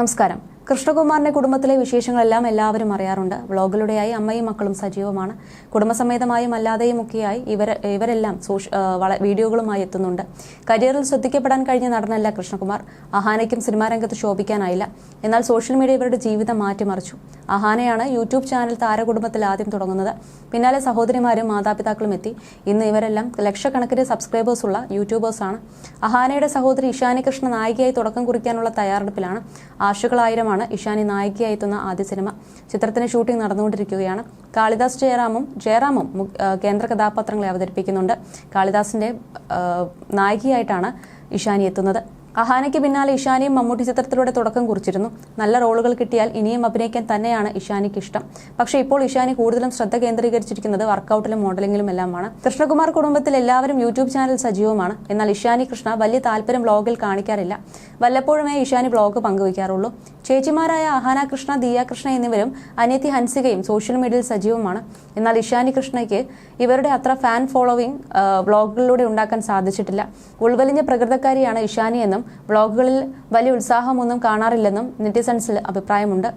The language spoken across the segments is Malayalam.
നമസ്കാരം. കൃഷ്ണകുമാറിന്റെ കുടുംബത്തിലെ വിശേഷങ്ങളെല്ലാം എല്ലാവരും അറിയാറുണ്ട്. വ്ളോഗിലൂടെയായി അമ്മയും മക്കളും സജീവമാണ്. കുടുംബസമേതമായും അല്ലാതെയും ഒക്കെയായി ഇവർ ഇവരെല്ലാം സോഷ്യ- വീഡിയോകളുമായി എത്തുന്നുണ്ട്. കരിയറിൽ ശ്രദ്ധിക്കപ്പെടാൻ കഴിഞ്ഞ നടനല്ല കൃഷ്ണകുമാർ. അഹാനയ്ക്കും സിനിമാ രംഗത്ത് ശോഭിക്കാനായില്ല. എന്നാൽ സോഷ്യൽ മീഡിയ ഇവരുടെ ജീവിതം മാറ്റിമറിച്ചു. അഹാനയാണ് യൂട്യൂബ് ചാനൽ താരകുടുംബത്തിൽ ആദ്യം തുടങ്ങുന്നത്. പിന്നാലെ സഹോദരിമാരും മാതാപിതാക്കളും എത്തി. ഇന്ന് ഇവരെല്ലാം ലക്ഷക്കണക്കിന് സബ്സ്ക്രൈബേഴ്സ് ഉള്ള യൂട്യൂബേഴ്സാണ് അഹാനയുടെ സഹോദരി ഇഷാനി കൃഷ്ണ നായികയായി തുടക്കം കുറിക്കാനുള്ള തയ്യാറെടുപ്പിലാണ്. ആശുകളായിരമാണ് ഇഷാനി നായികയായി എത്തുന്ന ആദ്യ സിനിമ. ചിത്രത്തിന് ഷൂട്ടിംഗ് നടന്നുകൊണ്ടിരിക്കുകയാണ്. കാളിദാസ് ജയറാമും ജയറാമും കേന്ദ്ര കഥാപാത്രങ്ങളെ അവതരിപ്പിക്കുന്നുണ്ട്. കാളിദാസിന്റെ നായികയായിട്ടാണ് ഇഷാനി എത്തുന്നത്. അഹാനയ്ക്ക് പിന്നാലെ ഇഷാനിയും മമ്മൂട്ടി ചിത്രത്തിലൂടെ തുടക്കം കുറിച്ചിരുന്നു. നല്ല റോളുകൾ കിട്ടിയാൽ ഇനിയും അഭിനയിക്കാൻ തന്നെയാണ് ഇഷാനിക്ക് ഇഷ്ടം. പക്ഷേ ഇപ്പോൾ ഇഷാനി കൂടുതലും ശ്രദ്ധ കേന്ദ്രീകരിച്ചിരിക്കുന്നത് വർക്കൗട്ടിലും മോഡലിംഗിലും എല്ലാമാണ്. കൃഷ്ണകുമാർ കുടുംബത്തിൽ എല്ലാവരും യൂട്യൂബ് ചാനൽ സജീവമാണ്. എന്നാൽ ഇഷാനി കൃഷ്ണ വലിയ താല്പര്യം ബ്ലോഗിൽ കാണിക്കാറില്ല. വല്ലപ്പോഴുമേ ഇഷാനി ബ്ലോഗ് പങ്കുവയ്ക്കാറുള്ളൂ. ചേച്ചിമാരായ ആഹാന കൃഷ്ണ ദിയ കൃഷ്ണ എന്നിവരും അനിയത്തി ഹൻസികയും സോഷ്യൽ മീഡിയയിൽ സജീവമാണ് എന്നാൽ ഇഷാനി കൃഷ്ണയ്ക്ക് ഇവരുടെ അത്ര ഫാൻ ഫോളോവിംഗ് ബ്ലോഗുകളിലൂടെ ഉണ്ടാക്കാൻ സാധിച്ചിട്ടില്ല. ഉൾവലിഞ്ഞ പ്രകൃതക്കാരിയാണ് ഇഷാനി എന്നും വ്ളോഗുകളിൽ വലിയ ഉത്സാഹമൊന്നും കാണാറില്ലെന്നും നെറ്റിസൺസിൽ അഭിപ്രായമുണ്ട്.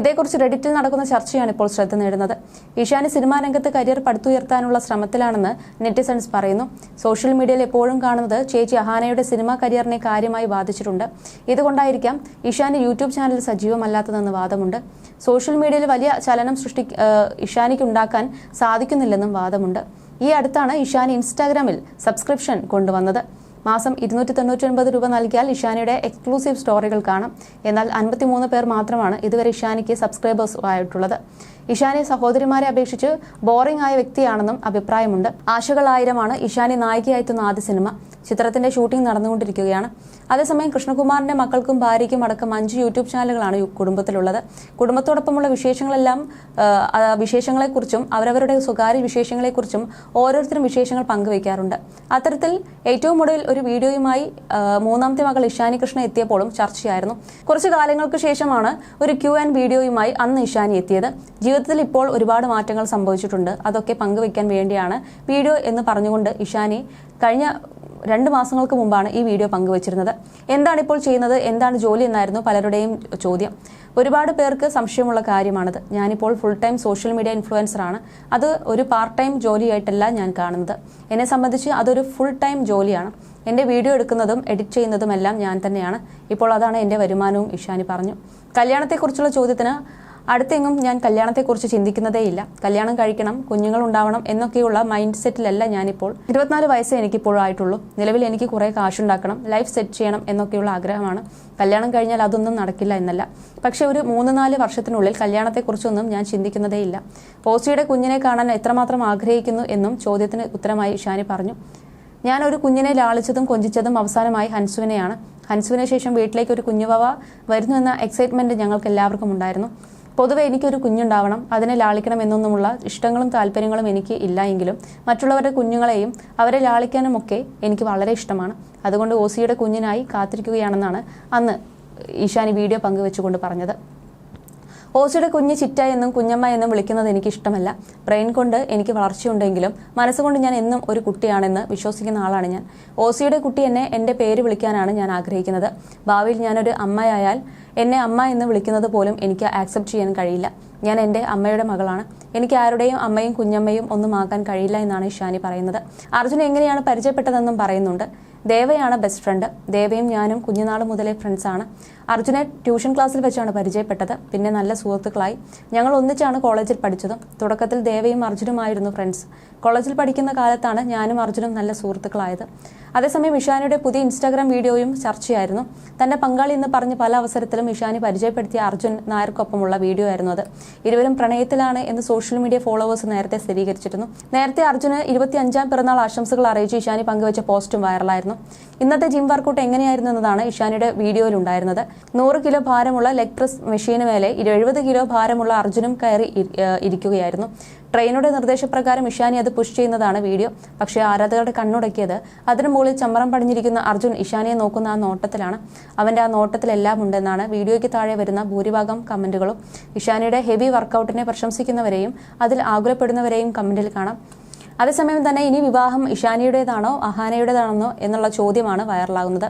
ഇതേക്കുറിച്ച് റെഡിറ്റിൽ നടക്കുന്ന ചർച്ചയാണ് ഇപ്പോൾ ശ്രദ്ധ നേടുന്നത്. ഇഷാനി സിനിമാ രംഗത്ത് കരിയർ പടുത്തുയർത്താനുള്ള ശ്രമത്തിലാണെന്ന് നെറ്റിസൺസ് പറയുന്നു. സോഷ്യൽ മീഡിയയിൽ എപ്പോഴും കാണുന്നത് ചേച്ചി അഹാനയുടെ സിനിമാ കരിയറിനെ കാര്യമായി ബാധിച്ചിട്ടുണ്ട്. ഇതുകൊണ്ടായിരിക്കാം ഇഷാനി യൂട്യൂബ് ചാനൽ സജീവമല്ലാത്തതെന്ന് വാദമുണ്ട്. സോഷ്യൽ മീഡിയയിൽ വലിയ ചലനം സൃഷ്ടി ഇഷാനിക്ക് ഉണ്ടാക്കാൻ സാധിക്കുന്നില്ലെന്നും വാദമുണ്ട്. ഈ അടുത്താണ് ഇഷാനി ഇൻസ്റ്റാഗ്രാമിൽ സബ്സ്ക്രിപ്ഷൻ കൊണ്ടുവന്നത്. മാസം ഇരുന്നൂറ്റി തൊണ്ണൂറ്റി ഒൻപത് രൂപ നൽകിയാൽ ഇഷാനിയുടെ എക്സ്ക്ലൂസീവ് സ്റ്റോറികൾ കാണാം. എന്നാൽ അൻപത്തിമൂന്ന് പേർ മാത്രമാണ് ഇതുവരെ ഇഷാനിക്ക് സബ്സ്ക്രൈബേഴ്സ് ആയിട്ടുള്ളത്. ഇഷാനി സഹോദരിമാരെ അപേക്ഷിച്ച് ബോറിംഗ് ആയ വ്യക്തിയാണെന്നും അഭിപ്രായമുണ്ട്. ആശകളായിരമാണ് ഇഷാനി നായികയായെത്തുന്ന ആദ്യ സിനിമ. ചിത്രത്തിന്റെ ഷൂട്ടിംഗ് നടന്നുകൊണ്ടിരിക്കുകയാണ്. അതേസമയം കൃഷ്ണകുമാറിന്റെ മക്കൾക്കും ഭാര്യയ്ക്കും അടക്കം അഞ്ച് യൂട്യൂബ് ചാനലുകളാണ് കുടുംബത്തിലുള്ളത്. കുടുംബത്തോടൊപ്പമുള്ള വിശേഷങ്ങളെല്ലാം വിശേഷങ്ങളെക്കുറിച്ചും അവരവരുടെ സ്വകാര്യ വിശേഷങ്ങളെക്കുറിച്ചും ഓരോരുത്തരും വിശേഷങ്ങൾ പങ്കുവയ്ക്കാറുണ്ട്. അത്തരത്തിൽ ഏറ്റവും ഒടുവിൽ ഒരു വീഡിയോയുമായി മൂന്നാമത്തെ മകൾ ഇഷാനി കൃഷ്ണ എത്തിയപ്പോഴും ചർച്ചയായിരുന്നു. കുറച്ച് കാലങ്ങൾക്ക് ശേഷമാണ് ഒരു ക്യൂ ആൻഡ് വീഡിയോയുമായി അന്ന് ഇഷാനി എത്തിയത്. ജീവിതത്തിൽ ഇപ്പോൾ ഒരുപാട് മാറ്റങ്ങൾ സംഭവിച്ചിട്ടുണ്ട്. അതൊക്കെ പങ്കുവയ്ക്കാൻ വേണ്ടിയാണ് വീഡിയോ എന്ന് പറഞ്ഞുകൊണ്ട് ഇഷാനി കഴിഞ്ഞ രണ്ട് മാസങ്ങൾക്ക് മുമ്പാണ് ഈ വീഡിയോ പങ്കുവച്ചിരുന്നത്. എന്താണ് ഇപ്പോൾ ചെയ്യുന്നത്? എന്താണ് ജോലി എന്നായിരുന്നു പലരുടെയും ചോദ്യം. ഒരുപാട് പേർക്ക് സംശയമുള്ള കാര്യമാണിത്. ഞാനിപ്പോൾ ഫുൾ ടൈം സോഷ്യൽ മീഡിയ ഇൻഫ്ലുവൻസറാണ് അത് ഒരു പാർട്ട് ടൈം ജോലിയായിട്ടല്ല ഞാൻ കാണുന്നത്. എന്നെ സംബന്ധിച്ച് അതൊരു ഫുൾ ടൈം ജോലിയാണ്. എന്റെ വീഡിയോ എടുക്കുന്നതും എഡിറ്റ് ചെയ്യുന്നതും എല്ലാം ഞാൻ തന്നെയാണ്. ഇപ്പോൾ അതാണ് എന്റെ വരുമാനവും ഇഷാനി പറഞ്ഞു. കല്യാണത്തെക്കുറിച്ചുള്ള ചോദ്യത്തിന് അടുത്തെങ്ങും ഞാൻ കല്യാണത്തെക്കുറിച്ച് ചിന്തിക്കുന്നതേയില്ല. കല്യാണം കഴിക്കണം കുഞ്ഞുങ്ങൾ ഉണ്ടാവണം എന്നൊക്കെയുള്ള മൈൻഡ് സെറ്റിലല്ല ഞാനിപ്പോൾ. ഇരുപത്തിനാല് വയസ്സേ എനിക്കിപ്പോഴും ആയിട്ടുള്ളൂ. നിലവിൽ എനിക്ക് കുറേ കാശുണ്ടാക്കണം ലൈഫ് സെറ്റ് ചെയ്യണം എന്നൊക്കെയുള്ള ആഗ്രഹമാണ്. കല്യാണം കഴിഞ്ഞാൽ അതൊന്നും നടക്കില്ല എന്നല്ല. പക്ഷേ ഒരു മൂന്ന് നാല് വർഷത്തിനുള്ളിൽ കല്യാണത്തെക്കുറിച്ചൊന്നും ഞാൻ ചിന്തിക്കുന്നതേയില്ല. ഓസിയുടെ കുഞ്ഞിനെ കാണാൻ എത്രമാത്രം ആഗ്രഹിക്കുന്നു എന്നും ചോദ്യത്തിന് ഉത്തരമായി ഷാനി പറഞ്ഞു. ഞാൻ ഒരു കുഞ്ഞിനെ ലാളിച്ചതും കൊഞ്ചിച്ചതും അവസാനമായി ഹൻസുവിനെയാണ്. ഹൻസുവിന് ശേഷം വീട്ടിലേക്ക് ഒരു കുഞ്ഞുവവ വരുന്നു എന്ന എക്സൈറ്റ്മെന്റ് ഞങ്ങൾക്ക് എല്ലാവർക്കും ഉണ്ടായിരുന്നു. പൊതുവെ എനിക്കൊരു കുഞ്ഞുണ്ടാവണം അതിനെ ലാളിക്കണം എന്നൊന്നുമുള്ള ഇഷ്ടങ്ങളും താല്പര്യങ്ങളും എനിക്ക് ഇല്ല എങ്കിലും മറ്റുള്ളവരുടെ കുഞ്ഞുങ്ങളെയും അവരെ ലാളിക്കാനുമൊക്കെ എനിക്ക് വളരെ ഇഷ്ടമാണ്. അതുകൊണ്ട് ഓസിയുടെ കുഞ്ഞിനായി കാത്തിരിക്കുകയാണെന്നാണ് അന്ന് ഈശാനി വീഡിയോ പങ്കുവെച്ചുകൊണ്ട് പറഞ്ഞത്. ഓസിയുടെ കുഞ്ഞ് ചിറ്റ എന്നും കുഞ്ഞമ്മ എന്നും വിളിക്കുന്നത് എനിക്ക് ഇഷ്ടമല്ല. ബ്രെയിൻ കൊണ്ട് എനിക്ക് വളർച്ചയുണ്ടെങ്കിലും മനസ്സുകൊണ്ട് ഞാൻ എന്നും ഒരു കുട്ടിയാണെന്ന് വിശ്വസിക്കുന്ന ആളാണ് ഞാൻ. ഓസിയുടെ കുട്ടി എന്നെ എന്റെ പേര് വിളിക്കാനാണ് ഞാൻ ആഗ്രഹിക്കുന്നത്. ഭാവിയിൽ ഞാനൊരു അമ്മയായാൽ എന്നെ അമ്മ എന്ന് വിളിക്കുന്നത് പോലും എനിക്ക് ആക്സെപ്റ്റ് ചെയ്യാൻ കഴിയില്ല. ഞാൻ എന്റെ അമ്മയുടെ മകളാണ്. എനിക്ക് ആരുടെയും അമ്മയും കുഞ്ഞമ്മയും ഒന്നും ആക്കാൻ കഴിയില്ല എന്നാണ് ഇഷാനി പറയുന്നത്. അർജുൻ എങ്ങനെയാണ് പരിചയപ്പെട്ടതെന്നും പറയുന്നുണ്ട്. ദേവയാണ് ബെസ്റ്റ് ഫ്രണ്ട് ദേവയും ഞാനും കുഞ്ഞുനാൾ മുതലേ ഫ്രണ്ട്സാണ് അർജുനെ ട്യൂഷൻ ക്ലാസ്സിൽ വെച്ചാണ് പരിചയപ്പെട്ടത്. പിന്നെ നല്ല സുഹൃത്തുക്കളായി. ഞങ്ങൾ ഒന്നിച്ചാണ് കോളേജിൽ പഠിച്ചതും. തുടക്കത്തിൽ ദേവയും അർജുനുമായിരുന്നു ഫ്രണ്ട്സ്. കോളേജിൽ പഠിക്കുന്ന കാലത്താണ് ഞാനും അർജുനും നല്ല സുഹൃത്തുക്കളായത്. അതേസമയം ഇഷാനിയുടെ പുതിയ ഇൻസ്റ്റാഗ്രാം വീഡിയോയും ചർച്ചയായിരുന്നു. തന്റെ പങ്കാളി എന്ന് പറഞ്ഞ് പല അവസരത്തിലും ഇഷാനി പരിചയപ്പെടുത്തിയ അർജുൻ നായർക്കൊപ്പമുള്ള വീഡിയോ ആയിരുന്നു അത്. ഇരുവരും പ്രണയത്തിലാണ് എന്ന് സോഷ്യൽ മീഡിയ ഫോളോവേഴ്സ് നേരത്തെ സ്ഥിരീകരിച്ചിരുന്നു. നേരത്തെ അർജുന് ഇരുപത്തി അഞ്ചാം പിറന്നാൾ ആശംസകൾ അറിയിച്ച് ഇഷാനി പങ്കുവച്ച പോസ്റ്റും വൈറലായിരുന്നു. ഇന്നത്തെ ജിം വർക്കൗട്ട് എങ്ങനെയായിരുന്നു എന്നതാണ് ഇഷാനിയുടെ വീഡിയോയിൽ ഉണ്ടായിരുന്നത് നൂറ് കിലോ ഭാരമുള്ള ലെഗ് പ്രസ് മെഷീന് മേലെ എഴുപത് കിലോ ഭാരമുള്ള അർജുനും കയറി ഇരിക്കുകയായിരുന്നു. ട്രെയിനുടെ നിർദ്ദേശപ്രകാരം ഇഷാനി അത് പുഷ് ചെയ്യുന്നതാണ് വീഡിയോ പക്ഷേ ആരാധകരുടെ കണ്ണുടക്കിയത് അതിനു മുകളിൽ ചമ്മറം പടിഞ്ഞിരിക്കുന്ന അർജുൻ ഇഷാനിയെ നോക്കുന്ന ആ നോട്ടത്തിലാണ്. അവന്റെ ആ നോട്ടത്തിലെല്ലാം ഉണ്ടെന്നാണ് വീഡിയോയ്ക്ക് താഴെ വരുന്ന ഭൂരിഭാഗം കമന്റുകളും ഇഷാനിയുടെ ഹെവി വർക്കൗട്ടിനെ പ്രശംസിക്കുന്നവരെയും അതിൽ ആകുലപ്പെടുന്നവരെയും കമന്റിൽ കാണാം. അതേസമയം തന്നെ ഇനി വിവാഹം ഇഷാനിയുടേതാണോ അഹാനയുടേതാണെന്നോ എന്നുള്ള ചോദ്യമാണ് വൈറലാകുന്നത്.